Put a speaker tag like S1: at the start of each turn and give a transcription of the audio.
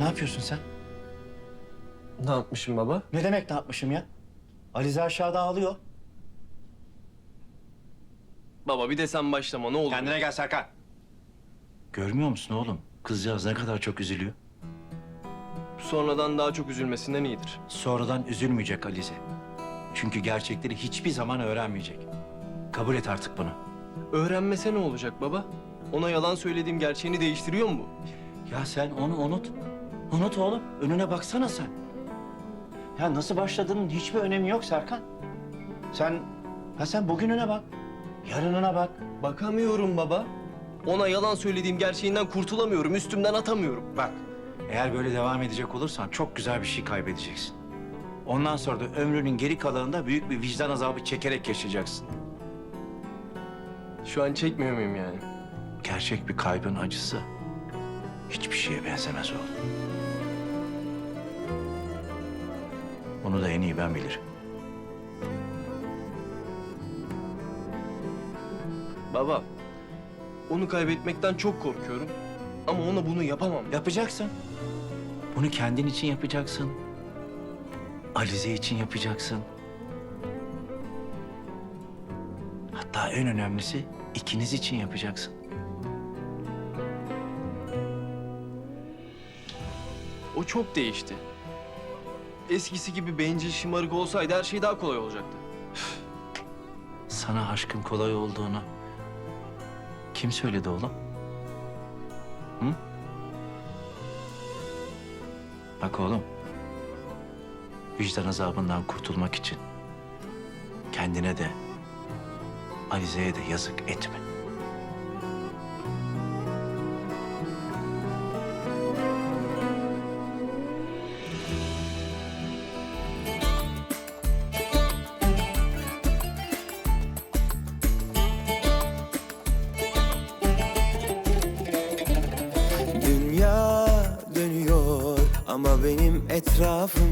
S1: Ne yapıyorsun sen?
S2: Ne yapmışım baba?
S1: Ne demek ne yapmışım ya? Alize aşağıda ağlıyor.
S2: Baba bir de sen başlama ne olur.
S1: Kendine gel Serkan. Görmüyor musun oğlum? Kızcağız ne kadar çok üzülüyor.
S2: Sonradan daha çok üzülmesinden iyidir.
S1: Sonradan üzülmeyecek Alize. Çünkü gerçekleri hiçbir zaman öğrenmeyecek. Kabul et artık bunu.
S2: Öğrenmese ne olacak baba? Ona yalan söylediğim gerçeğini değiştiriyor mu bu?
S1: Ya sen onu unut. Unut oğlum. Önüne baksana sen. Ya nasıl başladığının hiçbir önemi yok Serkan. Sen, ha sen bugününe bak. Yarınına bak.
S2: Bakamıyorum baba. Ona yalan söylediğim gerçeğinden kurtulamıyorum, üstümden atamıyorum.
S1: Bak, eğer böyle devam edecek olursan çok güzel bir şey kaybedeceksin. Ondan sonra da ömrünün geri kalanında büyük bir vicdan azabı çekerek yaşayacaksın.
S2: Şu an çekmiyor muyum yani?
S1: Gerçek bir kaybın acısı hiçbir şeye benzemez oğlum. Bunu da en iyi ben bilirim.
S2: Baba, onu kaybetmekten çok korkuyorum. Ama ona bunu yapamam.
S1: Yapacaksın. Bunu kendin için yapacaksın. Alize için yapacaksın. Hatta en önemlisi ikiniz için yapacaksın.
S2: O çok değişti. Eskisi gibi bencil şımarık olsaydı her şey daha kolay olacaktı.
S1: Sana aşkın kolay olduğunu kim söyledi oğlum? Hı? Bak oğlum. Vicdan azabından kurtulmak için kendine de Alize'ye de yazık etme.
S3: Ama benim etrafım